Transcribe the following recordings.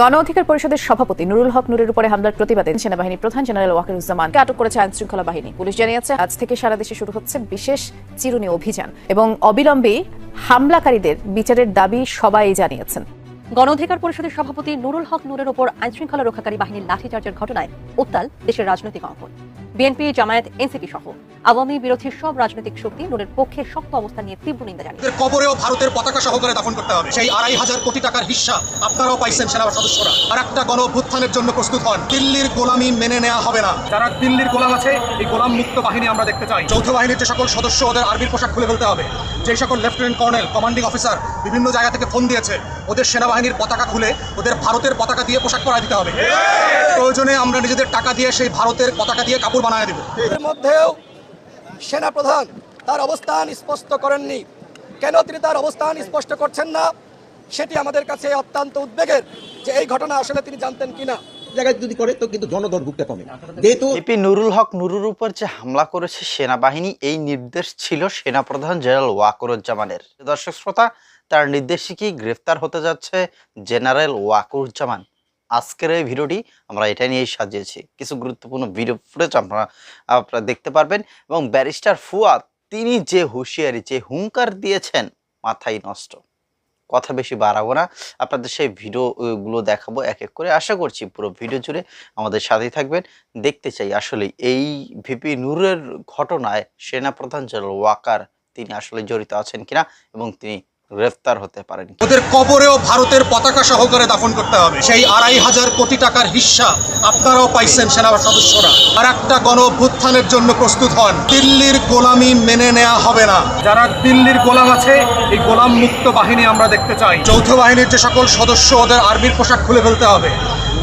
গণ অধিকার পরিষদের সভাপতি নুরুল হক নুরের উপরে হামলার প্রতিবাদে সেনাবাহিনী প্রধান জেনারেল ওয়াকিরুজ্জামানকে আটক করেছে আইন শৃঙ্খলা বাহিনী। পুলিশ জানিয়েছে, আজ থেকে সারা দেশে শুরু হচ্ছে বিশেষ চিরুনি অভিযান এবং অবিলম্বে হামলাকারীদের বিচারের দাবি সবাই জানিয়েছেন। গণ অধিকার পরিষদের সভাপতি নুরুল হক নুরের ওপর আইনশৃঙ্খলা রক্ষাকারী বাহিনীর লাঠিচার্জের ঘটনায় উত্তাল দেশের রাজনৈতিক অঙ্গন। বিএনপি জামায়াত এনসিপি সহ আওয়ামী বিরোধী সব রাজনৈতিক শক্তি নুরের পক্ষে শক্ত অবস্থান নিয়ে তীব্র নিন্দা জানিয়েছে। কবরেও ভারতের পতাকা সহকারে দাফন করতে হবে। সেই আড়াই হাজার কোটি টাকার হিস্সা আপনারাও পাইছেন সেনা সদস্যরা। আর একটা গণ জন্য প্রস্তুত হন। দিল্লির গোলামি মেনে নেওয়া হবে না। যারা দিল্লির গোলাম আছে এই গোলাম মুক্ত বাহিনী আমরা দেখতে চাই। যৌথ বাহিনীর যে সকল সদস্য ওদের আর্মির পোশাক খুলে ফেলতে হবে। যে সকল লেফটেন্যান্ট কর্নেল কমান্ডিং অফিসার বিভিন্ন জায়গা থেকে ফোন দিয়েছে ওদের সেনাবাহিনীর পতাকা খুলে ওদের ভারতের পতাকা দিয়ে পোশাক পরা দিতে হবে। প্রয়োজনে আমরা নিজেদের টাকা দিয়ে সেই ভারতের পতাকা দিয়ে কাপড় বানায় দেবো। এর মধ্যেও সেনাপ্রধান তার অবস্থান স্পষ্ট করেননি। কেন তিনি তার অবস্থান স্পষ্ট করছেন না? সেটি আমাদের কাছে অত্যন্ত উদ্বেগের যে এই ঘটনা আসলে তিনি জানতেন কিনা। জায়গায় যদি করে তো কিন্তু জনদর্ভুকটা কমে যেহেতু এপি নুরুল হক নুরুর উপর যে হামলা করেছে সেনাবাহিনী এই নির্দেশ ছিল সেনাপ্রধান জেনারেল ওয়াকুরুজ্জামানের। দর্শক শ্রোতা তার নির্দেশে কি গ্রেফতার হতে যাচ্ছে জেনারেল ওয়াকুরুজ্জামান? আজকের এই ভিডিওটি আমরা এটা নিয়েই সাজিয়েছি। কিছু গুরুত্বপূর্ণ ভিডিও ফুটেজ আপনারা আপনারা দেখতে পারবেন এবং ব্যারিস্টার ফুয়াদ তিনি যে হুঁশিয়ারি, যে হুঙ্কার দিয়েছেন, মাথায় নষ্ট। কথা বেশি বাড়াবো না। আপনাদের সেই ভিডিওগুলো দেখাবো এক এক করে। আশা করছি পুরো ভিডিও জুড়ে আমাদের সাথেই থাকবেন। দেখতে চাই আসলে এই ভিপি নূরের ঘটনায় সেনাপ্রধান জেনারেল ওয়াকার তিনি আসলে জড়িত আছেন কিনা এবং তিনি গ্রেফতার হতে পারেন। ওদের কবরেও ভারতের পতাকা সহকারে দাফন করতে হবে। সেই আড়াই হাজার কোটি টাকার হিস্সা আপনারাও পাইছেন সেনা সদস্যরা। আর একটা গণ অভ্যুত্থানের জন্য প্রস্তুত হন। দিল্লির গোলামি মেনে নেওয়া হবে না। যারা দিল্লির গোলাম আছে, এই গোলাম মুক্ত বাহিনী আমরা দেখতে চাই। যৌথ বাহিনীর যে সকল সদস্য ওদের আর্মির পোশাক খুলে ফেলতে হবে।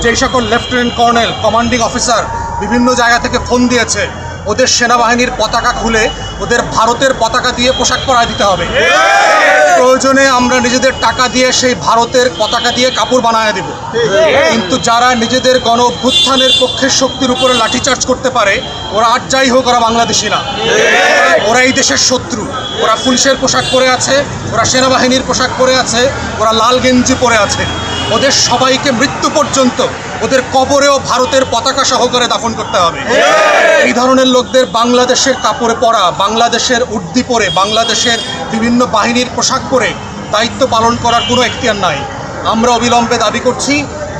যেই সকল লেফটেন্যান্ট কর্নেল, কমান্ডিং অফিসার বিভিন্ন জায়গা থেকে ফোন দিয়েছে। ওদের সেনাবাহিনীর পতাকা খুলে ওদের ভারতের পতাকা দিয়ে পোশাক পরায় দিতে হবে। প্রয়োজনে আমরা নিজেদের টাকা দিয়ে সেই ভারতের পতাকা দিয়ে কাপড় বানায় দেব। কিন্তু যারা নিজেদের গণ অভ্যুত্থানের পক্ষের শক্তির উপরে লাঠিচার্জ করতে পারে, ওরা আর যাই হোক ওরা বাংলাদেশি না। ওরা এই দেশের শত্রু। ওরা পুলিশের পোশাক পরে আছে, ওরা সেনাবাহিনীর পোশাক পরে আছে, ওরা লাল গেঞ্জি পরে আছে। ওদের সবাইকে মৃত্যু পর্যন্ত ওদের কবরেও ভারতের পতাকা সহকারে দাফন করতে হবে। এই ধরনের লোকদের বাংলাদেশের কাপড়ে পরা, বাংলাদেশের উর্দি পরে, বাংলাদেশের বিভিন্ন বাহিনীর পোশাক পরে দায়িত্ব পালন করার কোনো এখতিয়ার নাই। আমরা অবিলম্বে দাবি করছি,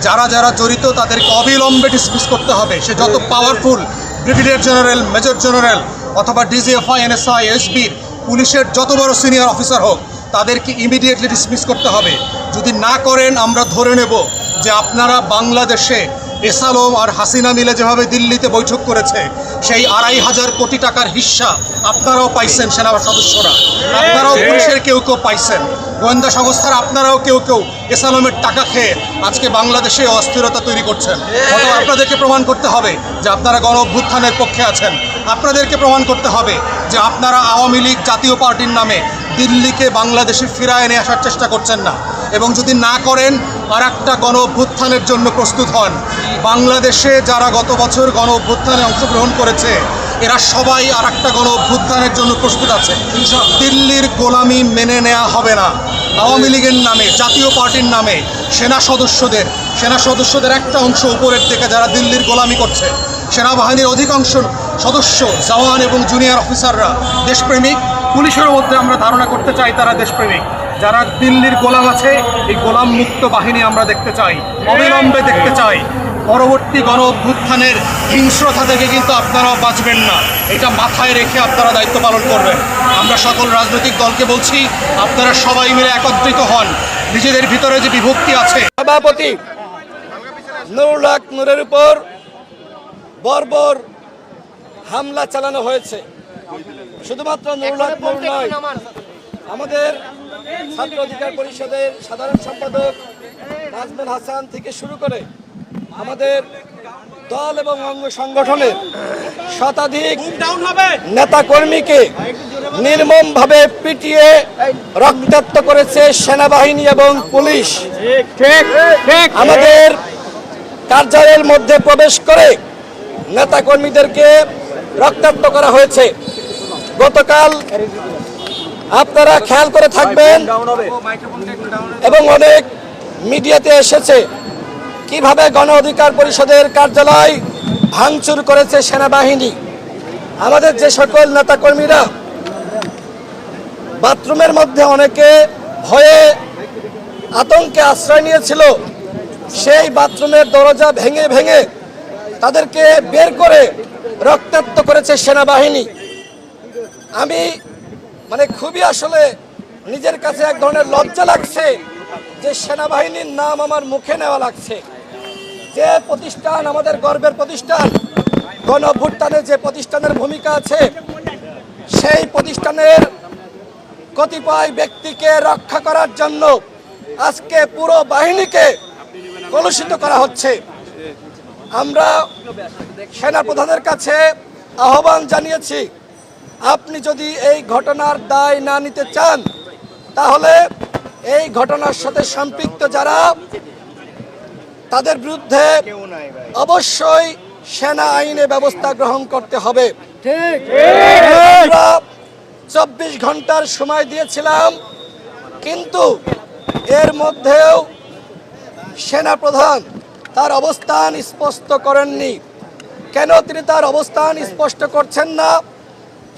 যারা যারা জড়িত তাদেরকে অবিলম্বে ডিসমিস করতে হবে। সে যত powerful brigadier general major general অথবা ডিজিএফআই এনএসআই এসবির পুলিশের যত বড় সিনিয়র অফিসার হোক, তাদেরকে ইমিডিয়েটলি ডিসমিস করতে হবে। যদি না করেন, আমরা ধরে নেব। যে আপনারা বাংলাদেশে এসালম আর হাসিনা মিলে যেভাবে দিল্লিতে বৈঠক করেছে সেই আড়াই হাজার কোটি টাকার হিস্সা আপনারাও পাইছেন সেনা সদস্যরা। আপনারাও পুলিশের কেউ কেউ পাইছেন। গোয়েন্দা সংস্থার আপনারাও কেউ কেউ এসালমের টাকা খেয়ে আজকে বাংলাদেশে অস্থিরতা তৈরি করছেন। অথবা আপনাদেরকে প্রমাণ করতে হবে যে আপনারা গণ অভ্যুত্থানের পক্ষে আছেন। আপনাদেরকে প্রমাণ করতে হবে যে আপনারা আওয়ামী লীগ জাতীয় পার্টির নামে দিল্লিকে বাংলাদেশে ফিরায় নিয়ে আসার চেষ্টা করছেন না। এবং যদি না করেন আর একটা গণ অভ্যুত্থানের জন্য প্রস্তুত হন। বাংলাদেশে যারা গত বছর গণ অভ্যুত্থানে অংশগ্রহণ করেছে, এরা সবাই আর একটা গণ অভ্যুত্থানের জন্য প্রস্তুত আছে। দিল্লির গোলামি মেনে নেওয়া হবে না। আওয়ামী লীগের নামে, জাতীয় পার্টির নামে সেনা সদস্যদের সেনা সদস্যদের একটা অংশ উপরের থেকে যারা দিল্লির গোলামি করছে, সেনাবাহিনীর অধিকাংশ সদস্য, জওয়ান এবং জুনিয়র অফিসাররা দেশপ্রেমিক। পুলিশের মধ্যে আমরা ধারণা করতে চাই তারা দেশপ্রেমিক। যারা দিল্লির গোলাম আছে এই গোলাম মুক্ত বাহিনী আমরা দেখতে চাই অবিলম্বে দেখতে চাই। পরবর্তী গণ অভ্যুত্থানের হিংস্রতা থেকে কিন্তু আপনারাও বাঁচবেন না। এটা মাথায় রেখে আপনারা দায়িত্ব পালন করবেন। আমরা সকল রাজনৈতিক দলকে বলছি আপনারা সবাই মিলে একত্রিত হন। নিজেদের ভিতরে যে বিভক্তি আছে। সভাপতি হক নুরের উপর বর্বর হামলা চালানো হয়েছে। শুধুমাত্র নুর নয় আমাদের ছাত্র অধিকার পরিষদের সাধারণ সম্পাদক নাজমুল হাসান থেকে শুরু করে আমাদের দল এবং অঙ্গ সংগঠনের শতাধিক নেতা কর্মীকে নির্মমভাবে পিটিয়ে রক্তাক্ত করেছে সেনাবাহিনী এবং পুলিশ। আমাদের কার্যালয়ের মধ্যে প্রবেশ করে নেতা কর্মীদেরকে রক্তাক্ত করা হয়েছে। গতকাল আপনারা খেয়াল করে থাকবেন এবং অনেক মিডিয়াতে এসেছে কীভাবে গণ অধিকার পরিষদের কার্যালয় ভাঙচুর করেছে সেনাবাহিনী। আমাদের যে সকল নেতাকর্মীরা বাথরুমের মধ্যে অনেকে ভয়ে আতঙ্কে আশ্রয় নিয়েছিল, সেই বাথরুমের দরজা ভেঙে ভেঙে তাদেরকে বের করে রক্তাক্ত করেছে সেনাবাহিনী। আমি মানে খুবই আসলে নিজের কাছে এক ধরনের লজ্জা লাগছে যে সেনাবাহিনীর নাম আমার মুখে নেওয়া লাগছে। যে প্রতিষ্ঠান আমাদের গর্বের প্রতিষ্ঠান, গণ যে প্রতিষ্ঠানের ভূমিকা আছে, সেই প্রতিষ্ঠানের কতিপয় ব্যক্তিকে রক্ষা করার জন্য আজকে পুরো বাহিনীকে কলুষিত করা হচ্ছে। আমরা সেনাপ্রধানের কাছে আহ্বান জানিয়েছি আপনি যদি এই ঘটনার দায় না নিতে চান তাহলে এই ঘটনার সাথে সম্পৃক্ত যারা তাদের বিরুদ্ধে অবশ্যই সেনা আইনে ব্যবস্থা গ্রহণ করতে হবে। চব্বিশ ঘণ্টার সময় দিয়েছিলাম কিন্তু এর মধ্যেও সেনাপ্রধান তার অবস্থান স্পষ্ট করেননি। কেন তিনি তার অবস্থান স্পষ্ট করছেন না?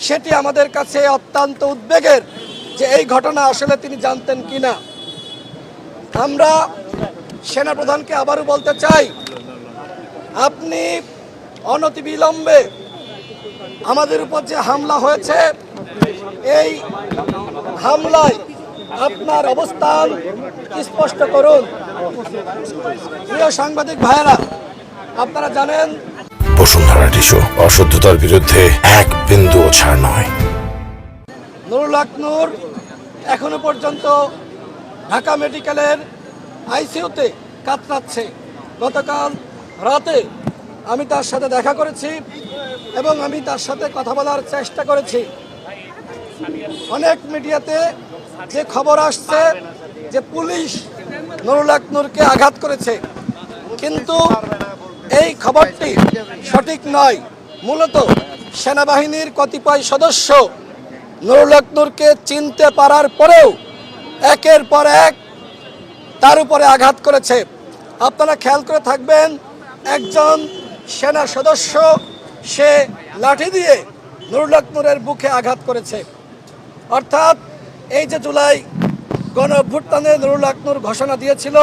সেটি আমাদের কাছে অত্যন্ত উদ্বেগের যে এই ঘটনা আসলে তিনি জানতেন কি না। আমরা সেনাপ্রধানকে আবারও বলতে চাই, আপনি অনতিবিলম্বে আমাদের উপর যে হামলা হয়েছে, এই হামলায় আপনার অবস্থান স্পষ্ট করুন। প্রিয় সাংবাদিক ভাইয়েরা, আপনারা জানেন বসুন্ধরা টিস্যু অশুদ্ধতার বিরুদ্ধে এক বিন্দু ছাড় নয়। নুরুল হক এখনও পর্যন্ত ঢাকা মেডিকেলের আইসিইউতে কাতরাচ্ছে। গতকাল রাতে আমি তার সাথে দেখা করেছি এবং আমি তার সাথে কথা বলার চেষ্টা করেছি। অনেক মিডিয়াতে যে খবর আসছে যে পুলিশ নুরুল হক নূরকে আঘাত করেছে। কিন্তু এই খবরটি সঠিক নয়। মূলত সেনাবাহিনীর কতিপয় সদস্য নুরুল হক নূরকে চিনতে পারার পরেও একের পর এক তার উপরে আঘাত করেছে। আপনারা খেয়াল করে থাকবেন, একজন সেনা সদস্য, সে লাঠি দিয়ে নুরুল হক নূরের বুকে আঘাত করেছে। অর্থাৎ এই যে জুলাই গণ অভ্যুত্থানে নুরুল হক নূর ঘোষণা দিয়েছিল,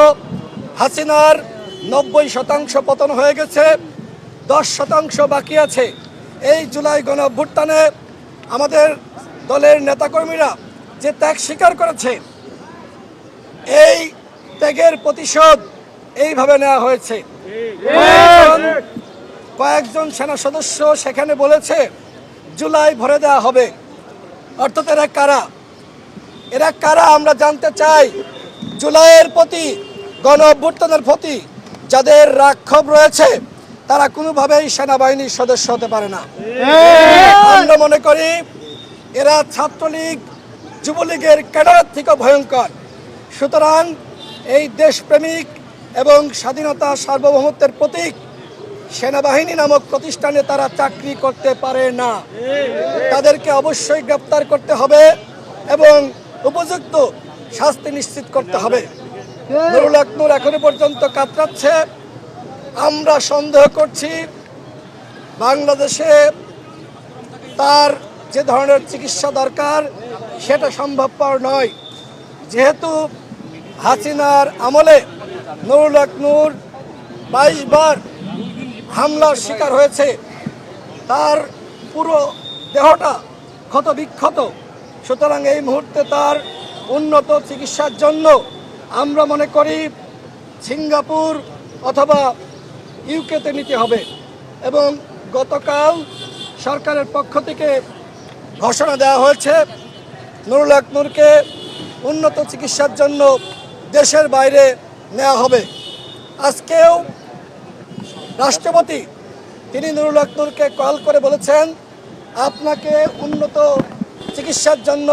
হাসিনার নব্বই শতাংশ পতন হয়ে গেছে, দশ শতাংশ বাকি আছে। এই জুলাই গণ অভ্যুত্থানে আমাদের দলের নেতাকর্মীরা যে ত্যাগ স্বীকার করেছে, এই ত্যাগের প্রতিশোধ এইভাবে নেওয়া হয়েছে। কয়েকজন সেনা সদস্য সেখানে বলেছে, জুলাই ভরে দেওয়া হবে। অর্থাৎ এরা কারা? এরা কারা আমরা জানতে চাই। জুলাইয়ের প্রতি গণ অভ্যুত্থানের প্রতি যাদের রাক্ষোভ রয়েছে, তারা কোনোভাবেই সেনাবাহিনীর সদস্য হতে পারে না। আমরা মনে করি এরা ছাত্রলীগ, যুবলীগের ক্যাডারের থেকে ভয়ঙ্কর। সুতরাং এই দেশপ্রেমিক এবং স্বাধীনতা সার্বভৌমত্বের প্রতীক সেনাবাহিনী নামক প্রতিষ্ঠানে তারা চাকরি করতে পারে না। তাদেরকে অবশ্যই গ্রেপ্তার করতে হবে এবং উপযুক্ত শাস্তি নিশ্চিত করতে হবে। নুরুল হক নূর এখনও পর্যন্ত কাতরাচ্ছে। আমরা সন্দেহ করছি বাংলাদেশে তার যে ধরনের চিকিৎসা দরকার, সেটা সম্ভবপর নয়। যেহেতু হাসিনার আমলে নুরুল হক নূর বাইশ বার হামলার শিকার হয়েছে, তার পুরো দেহটা ক্ষত বিক্ষত সুতরাং এই মুহূর্তে তার উন্নত চিকিৎসার জন্য আমরা মনে করি সিঙ্গাপুর অথবা ইউকেতে নিতে হবে এবং গতকাল সরকারের পক্ষ থেকে ঘোষণা দেওয়া হয়েছে, নুরুল হক নূরকে উন্নত চিকিৎসার জন্য দেশের বাইরে নেওয়া হবে। আজকেও রাষ্ট্রপতি তিনি নুরুল হক নূরকে কল করে বলেছেন, আপনাকে উন্নত চিকিৎসার জন্য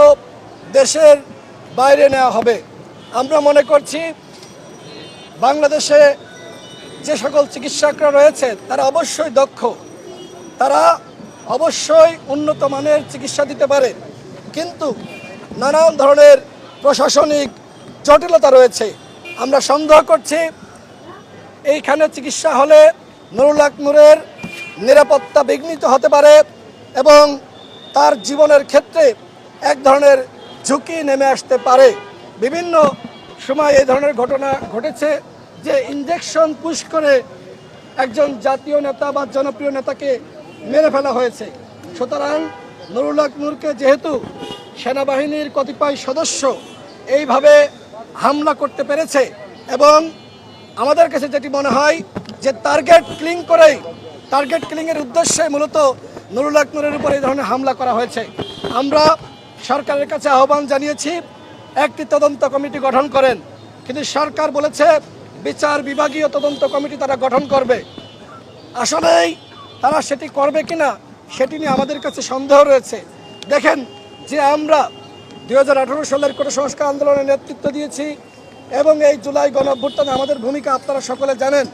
দেশের বাইরে নেওয়া হবে। আমরা মনে করছি বাংলাদেশে যে সকল চিকিৎসকরা রয়েছে, তারা অবশ্যই দক্ষ। তারা অবশ্যই উন্নত মানের চিকিৎসা দিতে পারে। কিন্তু নানান ধরনের প্রশাসনিক জটিলতা রয়েছে। আমরা সন্দেহ করছি এইখানে চিকিৎসা হলে নুরুল হক নূরের নিরাপত্তা বিঘ্নিত হতে পারে এবং তার জীবনের ক্ষেত্রে এক ধরনের ঝুঁকি নেমে আসতে পারে। বিভিন্ন সময় এই ধরনের ঘটনা ঘটেছে যে ইঞ্জেকশন পুশ করে একজন জাতীয় নেতা বা জনপ্রিয় নেতাকে মেরে ফেলা হয়েছে। সুতরাং নুরুল নূরকে যেহেতু সেনাবাহিনীর কতিপয় সদস্য এইভাবে হামলা করতে পেরেছে এবং আমাদের কাছে যেটি মনে হয় যে টার্গেট ক্লিং করেই টার্গেট ক্লিংয়ের উদ্দেশ্যে মূলত নুরুল হক নূরের উপর এই ধরনের হামলা করা হয়েছে। আমরা সরকারের কাছে আহ্বান জানিয়েছি একটি তদন্ত কমিটি গঠন করেন। কিন্তু সরকার বলেছে, বিচার বিভাগীয় তদন্ত কমিটি তারা গঠন করবে। আসলেই তারা সেটি করবে কিনা, সেটি নিয়ে আমাদের কাছে সন্দেহ রয়েছে। দেখেন যে আমরা দু হাজার আঠারো সালের কোটা সংস্কার আন্দোলনের নেতৃত্ব দিয়েছি এবং এই জুলাই গণ অভ্যুত্থানে আমাদের ভূমিকা আপনারা সকলে জানেন।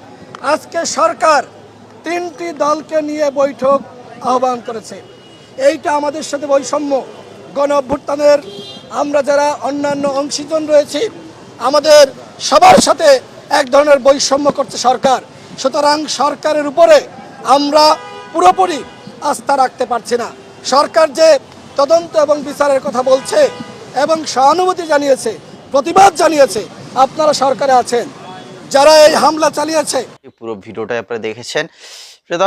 আজকে সরকার তিনটি দলকে নিয়ে বৈঠক আহ্বান করেছে। এইটা আমাদের সাথে বৈষম্য গণ অভ্যুত্থানের আমরা যারা অন্যান্য অংশীজন রয়েছি, আমাদের সবার সাথে এক ধরনের বৈষম্য করছে সরকার। সুতরাং সরকারের উপরে আমরা পুরোপুরি আস্থা রাখতে পারছি না। সরকার যে তদন্ত এবং বিচারের কথা বলছে এবং সহানুভূতি জানিয়েছে, প্রতিবাদ জানিয়েছে, আপনারা সরকারে আছেন, যারা এই হামলা চালিয়েছে। পুরো ভিডিওটা আপনারা দেখেছেন। প্রিয়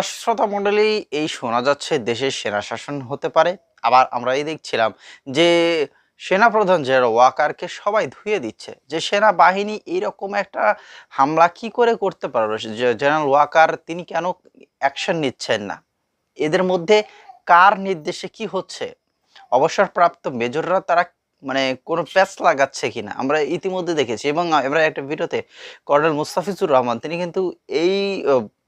মণ্ডলী, এই শোনা যাচ্ছে দেশের সেনা শাসন হতে পারে। আবার আমরা এই দেখছিলাম যে সেনাপ্রধান জেনারেল ওয়াকারকে সবাই ধুয়ে দিচ্ছে যে সেনা সেনাবাহিনী এইরকম একটা হামলা কি করে করতে পারল জেনারেল ওয়াকার তিনি কেন অ্যাকশন নিচ্ছেন না? এদের মধ্যে কার নির্দেশে কি হচ্ছে? অবসরপ্রাপ্ত মেজররা তারা মানে কোনো প্যাচ লাগাচ্ছে কিনা? আমরা ইতিমধ্যে দেখেছি এবং আমরা একটা ভিডিওতে কর্নেল মুস্তাফিজুর রহমান, তিনি কিন্তু এই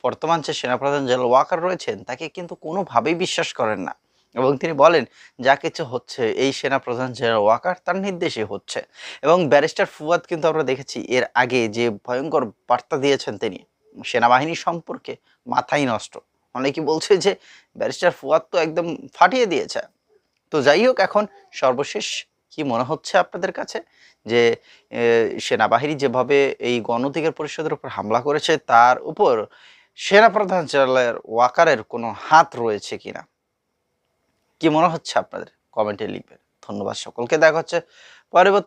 বর্তমান যে সেনাপ্রধান জেনারেল ওয়াকার রয়েছেন, তাকে কিন্তু কোনোভাবেই বিশ্বাস করেন না। এবং তিনি বলেন, যা কিছু হচ্ছে, এই সেনাপ্রধান জেনারেল ওয়াকার তার নির্দেশে হচ্ছে। এবং ব্যারিস্টার ফুয়াদ কিন্তু আমরা দেখেছি, এর আগে যে ভয়ঙ্কর বার্তা দিয়েছেন তিনি, সেনাবাহিনী সম্পর্কে মাথাই নষ্ট। অনেকে বলছে যে, ব্যারিস্টার ফুয়াদ তো একদম ফাটিয়ে দিয়েছে। তো যাই হোক, এখন সর্বশেষ কি মনে হচ্ছে আপনাদের কাছে? যে সেনাবাহিনী যেভাবে এই গণ অধিকার পরিষদের উপর হামলা করেছে, তার উপর সেনাপ্রধান জেনারেল ওয়াকারের কোনো হাত রয়েছে কিনা? কি মনে হচ্ছে আপনাদের? কমেন্টে লিখবেন। ধন্যবাদ সকলকে। দেখা হচ্ছে পরবর্তী